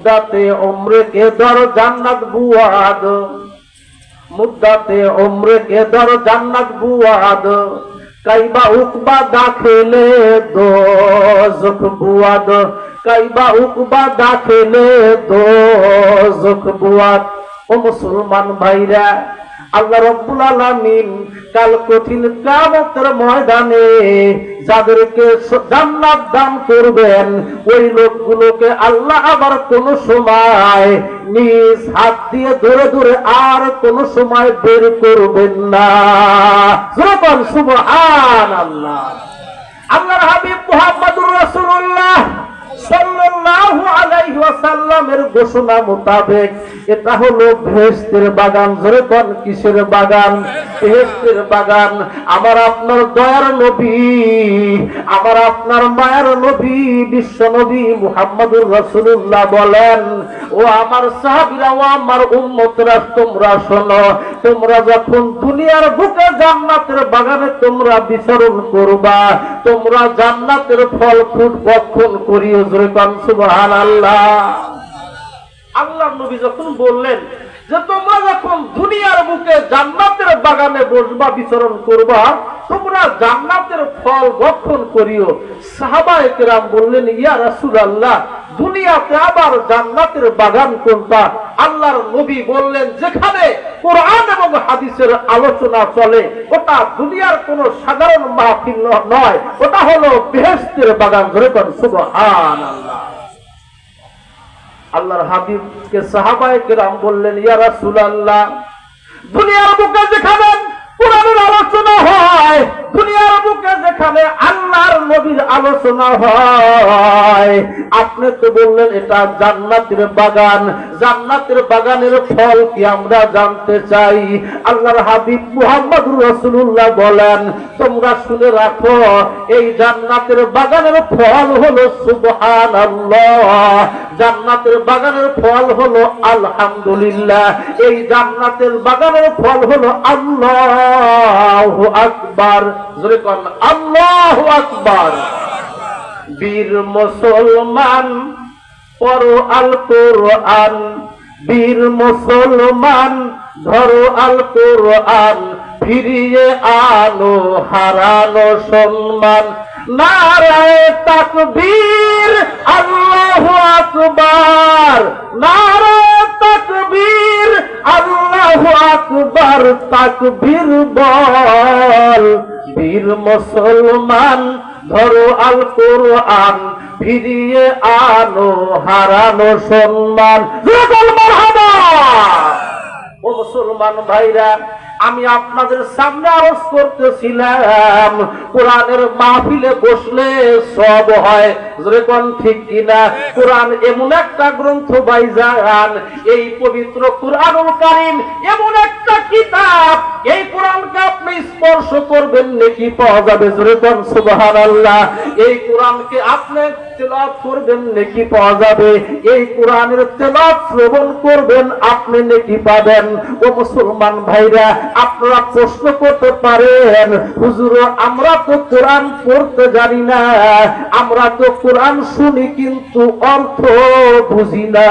মুদ্দাতে উমরে কে দর জান্নাত বুয়াদ। মুদ্দাতে উমরে কে দর জান্নাত বুয়াদ। কাইবা উকবা দাখিলে দোজখ বুয়াদ। কাইবা উকবা দাখিলে দোজখ বুয়াদ। ও মুসলমান ভাইরা আল্লাহ রব্বুল আলামিন কাল কঠিন কিয়ামতের ময়দানে যাদেরকে জান্নাত দান করবেন, ওই লোকগুলোকে আল্লাহ আবার কোন সময় নিজ হাত দিয়ে ধরে ধরে আর কোন সময় বের করবেন না। যখন সুবহান আল্লাহ আল্লাহর হাবিব মুহাম্মদুর রাসূলুল্লাহ সাল্লাল্লাহু ওয়াসাল্লামের ঘোষণা মোতাবেক এটা হলো বাগান। কিসের বাগান? বাগান। আমার আপনার দয়ার নবী, আমার আপনার মায়ের নবী, বিশ্ব নবী মুহাম্মদুর বলেন, ও আমার সাহাবীরা, ও আমার উম্মতরা, তোমরা শোনো, তোমরা যখন দুনিয়ার বুকে জান্নাতের বাগানে তোমরা বিচরণ করবা তোমরা জান্নাতের ফল ফুট বক্ষণ করিও, জোরে কান, সুবহানাল্লাহ। আল্লাহ নবী যখন বললেন যে তোমরা যখন দুনিয়ার বুকে জান্নাতের বাগানে বসবা, বিচরণ করবা, তোমরা জান্নাতের ফল ভক্ষণ করিও। সাহাবা একরাম বললেন, ইয়া রাসূলুল্লাহ, দুনিয়াতে আবার জান্নাতের বাগান কোনটা? আল্লাহর নবী বললেন, যেখানে কোরআন এবং হাদিসের আলোচনা চলে, ওটা দুনিয়ার কোনো সাধারণ মাহফিল নয়। ওটা হলো বেহেশতের বাগান, ধরে কোন, সুবহানাল্লাহ। আল্লাহর হাবিবকে সাহাবায়ে কেরাম বললেন, ইয়া রাসূলুল্লাহ, দুনিয়ার বুকে যেখানে কোরআনের আলোচনা হয়, দুনিয়ার বুকে যেখানে নবীর আলোচনা হয়। আপনি তো বললেন, এটা জান্নাতের বাগান। জান্নাতের বাগানের ফল কি আমরা জানতে চাই? আল্লাহর হাবিব মুহাম্মদ রসুল্লাহ বলেন, তোমরা শুনে রাখো, এই জান্নাতের বাগানের ফল হলো সুবহানাল্লাহ। জান্নাতের বাগানের ফল হলো আলহামদুলিল্লাহ। এই জান্নাতের বাগানের ফল হলো আল্লাহ আকবার। জোরে কোন, আল্লাহু আকবার। বীর মুসলমান পড়ো আল কোরআন। বীর মুসলমান, ধরো আল কোরআন। ফিরিয়ে আনো, হারানো সম্মান। নারায় তাকবীর, আল্লাহু আকবার। নারায় তাকবীর, আল্লাহু আকবার তাকবীর বল। বীর মুসলমান, ধরো আল কোরআন, ফিরিয়ে আনো, হারানো সম্মান। ও মুসলমান ভাইরা আমি আপনাদের সামনে আরজ করতেছিলাম। কোরআনের মাহফিলে বসলে সব হয়। ঠিক কিনা? কোরআন এমন একটা গ্রন্থ বাইজান, এই পবিত্র কোরআনুল কারিম এমন একটা কিতাব, এই কোরআনকে আপনি স্পর্শ করবেন নাকি পাওয়া যাবে? যেরকম সুবহানাল্লাহ। এই কোরআনকে আপনি তেলাওয়াত করবেন নাকি পাওয়া যাবে। এই কোরআনের তেলাওয়াত শ্রবণ করবেন আপনি নাকি পাবেন। ও মুসলমান ভাইরা আপনারা প্রশ্ন করতে পারেন হুজুর আমরা তো কোরআন পড়তে জানি না। আমরা তো কোরআন শুনি কিন্তু অর্থ বুঝি না।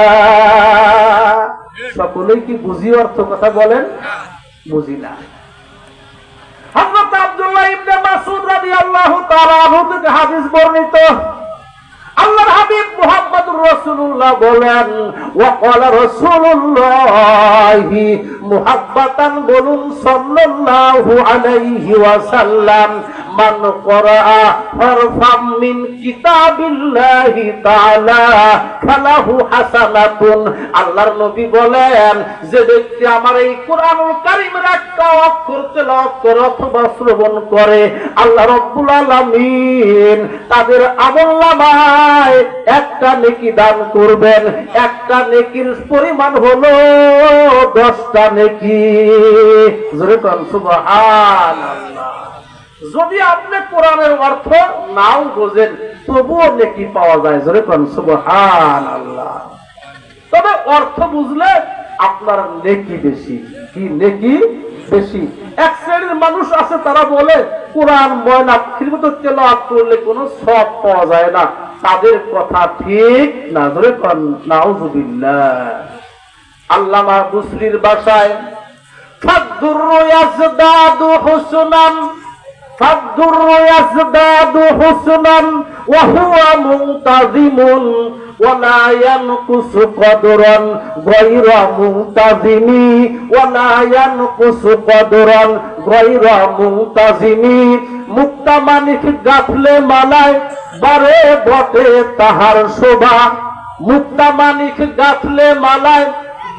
সকলেই কি বুঝি অর্থ কথা বলেন? বুঝি না। ইবনে মাসউদ রাদিয়াল্লাহু তাআলা আনহু থেকে হাদিস বর্ণিত। আল্লাহর হাবিব মুহাম্মদুর রাসূলুল্লাহ বলেন ওয়া ক্বালা রাসূলুল্লাহি মুহাব্বাতান বলুন সাল্লাল্লাহু আলাইহি ওয়াসাল্লাম মান হারফাম মিন কিতাবিল্লাহি তাআলা, ফালাহু আল্লাহর নবী বলেন, যে ব্যক্তি আমার এই কোরআনুল কারীমের একটা অক্ষর তেলাওয়াত করে অথবা শ্রবণ করে, আল্লাহ রাব্বুল আলামিন তাদের আমলনামায় একটা নেকি দান করবেন। একটা নেকির পরিমাণ হলো দশটা নেকি। জোরে কোন, সুবহানাল্লাহ। যদি আপনি কোরআনের অর্থ নাও বোঝেন, তবুও নেকি পাওয়া যায়। জোরে কোন, সুবহানাল্লাহ। তবে অর্থ বুঝলে আপনার নেকি বেশি। কি নেকি বেশি? এক শ্রেণির মানুষ আছে, তারা বলে, কোরআন ময়না ফির মতো তেলাওয়াত করলে কোনো সব পাওয়া যায় না। তাদের কথা ঠিক না। ধরে নাউজুবিল্লাহ। আল্লামা বুসরির বাসায়, ফাদ্দুর ইয়াজদাদু হুসনান ফাদ্দুর ইয়াজদাদু হুসনান ওয়া হুয়া মুনতাজিমুন ولا ينقص قدرا غير منتظم ولا ينقص قدرا غير منتظم মুক্তা মানিক গাফলে মালায় বারে বটে তাহার শোভা মুক্তা মানিক গাফলে মালায়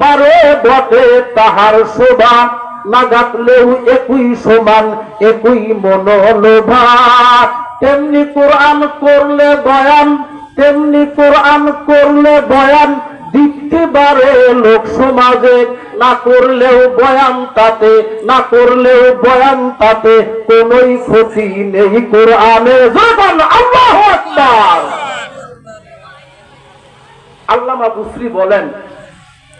বারে বটে তাহার শোভা না গাঁথলেও একই সমান, একই মনোলোভা। তেমনি কোরআন করলে বয়ান, তেমনি কোরআন করলে বয়ান দিতে পারে লোক সমাজে না করলেও বয়ান তাতে, না করলেও বয়ান তাতে কোনোই ক্ষতি নেই কোরআনে। আল্লাহ আল্লামা বুসরি বলেন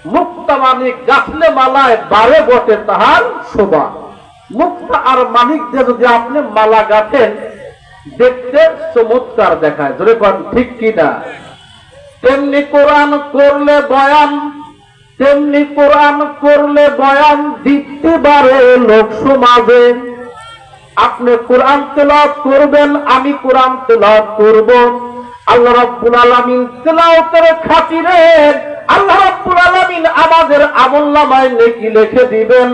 মুক্তা মানিক গাছলে মালায় বারে বটে তাহার শোভা। মুক্তা আর মানিক দিয়ে যদি আপনি মালা গাঁথেন, দেখতে চমৎকার দেখায়। ধরে পান ঠিক কিনা? তেমনি কোরআন করলে বয়ান, তেমনি কোরআন করলে বয়ান, দিতে পারে লোক সমাজে। আপনি কোরআন তেলাওয়াত করবেন, আমি কোরআন তেলাওয়াত করব। আল্লাহ রাব্বুল আলামিন তেলাওয়াতের খাতিরে আল্লাহ রাব্বুল আমাদের আমলনামায় নেকি লিখে দিবেন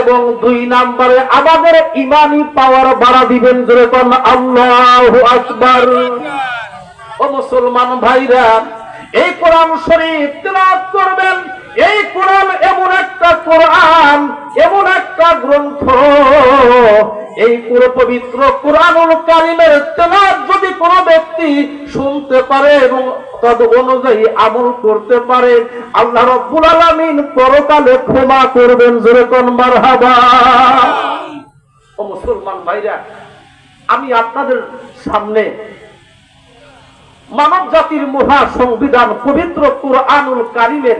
এবং দুই নম্বরে আমাদের ইমানি পাওয়ার বাড়া দিবেন জোরে কোন, আল্লাহু আকবার। ও মুসলমান ভাইরা, এই কোরআন শরীফ তেলাওয়াত করবেন। এই কোরআন এমন একটা কোরআন, এমন একটা গ্রন্থ এই পুরো পবিত্র কোরআনুল কারিমের তেলাওয়াত যদি কোনো ব্যক্তি শুনতে পারে এবং তদ অনুযায়ী আমল করতে পারে, আল্লাহ রব্বুল আলামিন পরকালে ক্ষমা করবেন। জোরে কোন মারহাবা? ও মুসলমান ভাইরা, আমি আপনাদের সামনে মানব জাতির মহা সংবিধান পবিত্র কোরআনুল কারিমের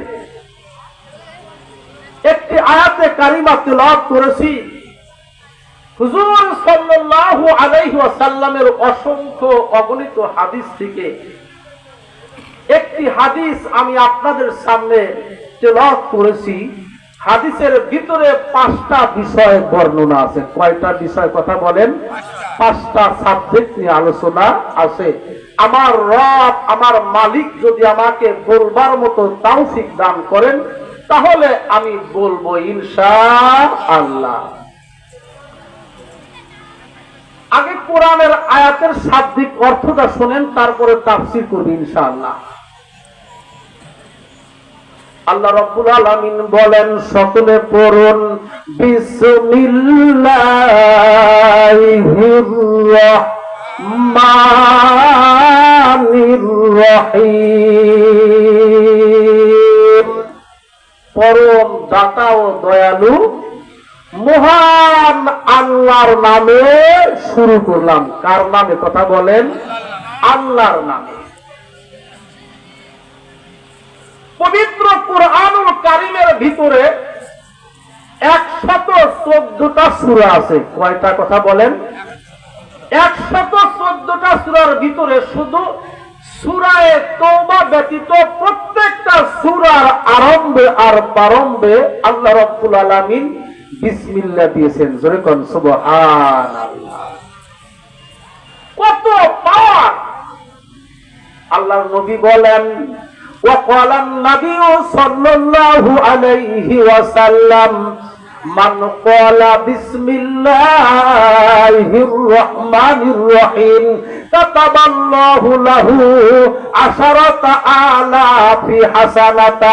একটি আয়াতে কারিমা তেলাওয়াত করেছি। হুজুর সাল্লাল্লাহু আলাইহি ওয়াসাল্লামের অসংখ্য অগণিত হাদিস থেকে একটি হাদিস আমি আপনাদের সামনে তেলাওয়াত করেছি। হাদিসের ভিতরে পাঁচটা বিষয় বর্ণনা আছে। কয়টা বিষয় কথা বলেন? পাঁচটা সাবজেক্ট নিয়ে আলোচনা আছে। আমার রব, আমার মালিক যদি আমাকে বলবার মতো তাওফিক দান করেন, তাহলে আমি বলব ইনশা আল্লাহ। আগে কোরআনের আয়াতের শাব্দিক অর্থটা শোনেন, তারপরে তাফসির করবে ইনশাআল্লাহ। আল্লাহ রব্বুল আলামিন বলেন, সকলে পড়ুন, বিসমিল্লাহির রহমানির রহিম। পরম দাতা ও দয়ালু মহান আল্লাহর নামে শুরু করলাম। কার নামে কথা বলেন? আল্লাহর নামে। পবিত্র কোরআনুল কারিমের ভিতরে একশত চোদ্দটা সুরা আছে। কয়টা কথা বলেন? একশত চোদ্দটা সুরার ভিতরে শুধু সুরায় তৌবা ব্যতীত প্রত্যেকটা সুরার আরম্ভে আর প্রারম্ভে আল্লাহ রব্বুল আলামিন বিসমিল্লাহ দিয়েছেন জোরে কোন সুবহানাল্লাহ কত পাওয়ার আল্লাহর নবী বলেন وقال النبي صلى الله عليه وسلم من قال بسم الله الرحمن الرحيم كتب الله له عشرة آلاف حسنة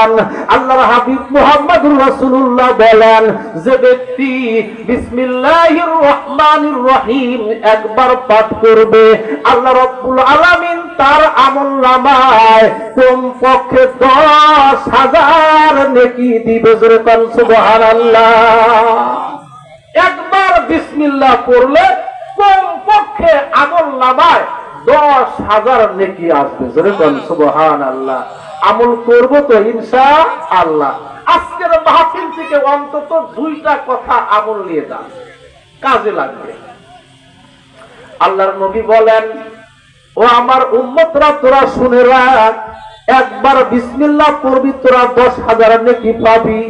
আল্লাহর হাবিব মুহাম্মদুর রাসূলুল্লাহ বলেন যে ব্যক্তি বিসমিল্লাহির রহমানির রহিম একবার পাঠ করবে আল্লাহ রাব্বুল আলামিন তার আমল নামায় কমপক্ষে দশ হাজার নেকি দিবে জোরে কোন সুবহানাল্লাহ একবার বিসমিল্লাহ পড়লে কমপক্ষে আমল নামায় দশ হাজার নেকি আসবে। জোরে কোন সুবহানাল্লাহ। আমল করব তো ইনশা আল্লাহ। আজকের মাহফিল থেকে অন্তত দুইটা কথা আমল নিয়ে যান। কাজে লাগবে। আল্লাহর নবী বলেন, ও আমার উম্মতরা, তোরা শুনে রাখ, একবার বিসমিল্লাহ করবি তোরা দশ হাজার নেকি পাবি।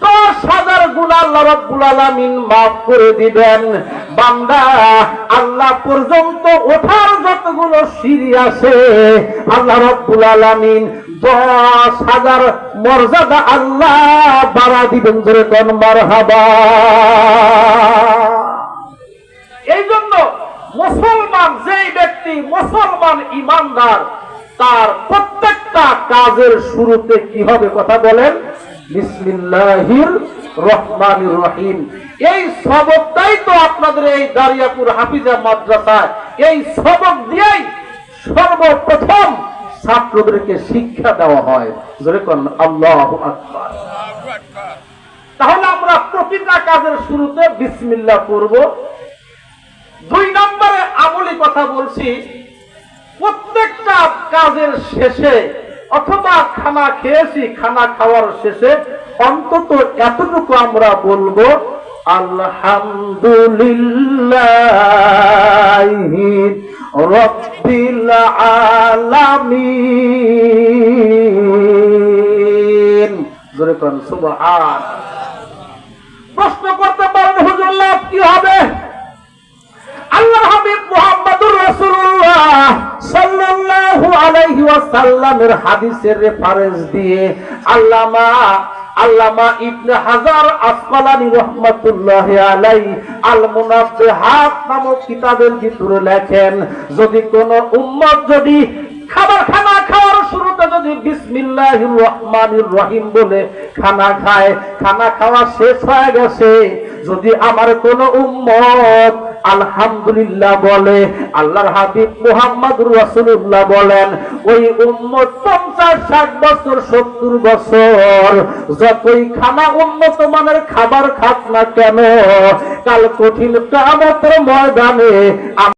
দশ হাজার গুণ আল্লাহ রব্বুল মাফ করে দিবেন। বান্দা, আল্লাহ পর্যন্ত ওঠার যতগুলো সিঁড়ি আছে, আল্লাহ রব্বুল আলামিন দশ হাজার মর্যাদা আল্লাহ বাড়া দিবেন ধরে কন, মারহাবা। এই জন্য মুসলমান যেই ব্যক্তি মুসলমান ইমানদার, তার প্রত্যেকটা কাজের শুরুতে কি হবে কথা বলেন? বিসমিল্লাহির রহমানির রহিম। এই সবকটাই তো আপনাদের এই দারিয়াপুর হাফিজা মাদ্রাসায়। এই সবক দিয়েই সর্বপ্রথম ছাত্রদেরকে শিক্ষা দেওয়া হয়। যেরকম আল্লাহ আকবার। তাহলে আমরা প্রতিটা কাজের শুরুতে বিসমিল্লাহ করব দুই নম্বরে আমলি কথা বলছি, প্রত্যেকটা কাজের শেষে অথবা খানা খেয়েছি, খানা খাওয়ার শেষে অন্তত এতটুকু আমরা বলব, আলহামদুলিল্লাহ রব্বিল আলামিন। জোরে কোন, সুবহান। প্রশ্ন করতে পারেন, হুজুর, লাভ কি হবে? আল্লাহ হাবিব ওয়াসাল্লামের হাদিসের রেফারেন্স দিয়ে আল্লামা আল্লামা ইবনে হাজার আসকালানি রহমাতুল্লাহ আলাই আল মুনাব্বিহাত নামক কিতাবের ভিতরে লেখেন, যদি কোন উম্মত যদি খাবার খানা খাওয়ার শুরুতে যদি বিসমিল্লাহির রহমানির রহিম বলে খানা খায়, খানা খাওয়া শেষ হয়ে গেছে। যদি আমার কোন উম্মত আলহামদুলিল্লাহ বলে, আল্লাহর হাবিব মুহাম্মদ রাসূলুল্লাহ বলেন, ওই উম্মত পঞ্চাশ ষাট বছর, সত্তর বছর, যতই খানা উন্নত মানের খাবার খাক না কেন, কাল কঠিন কামতের ময়দানে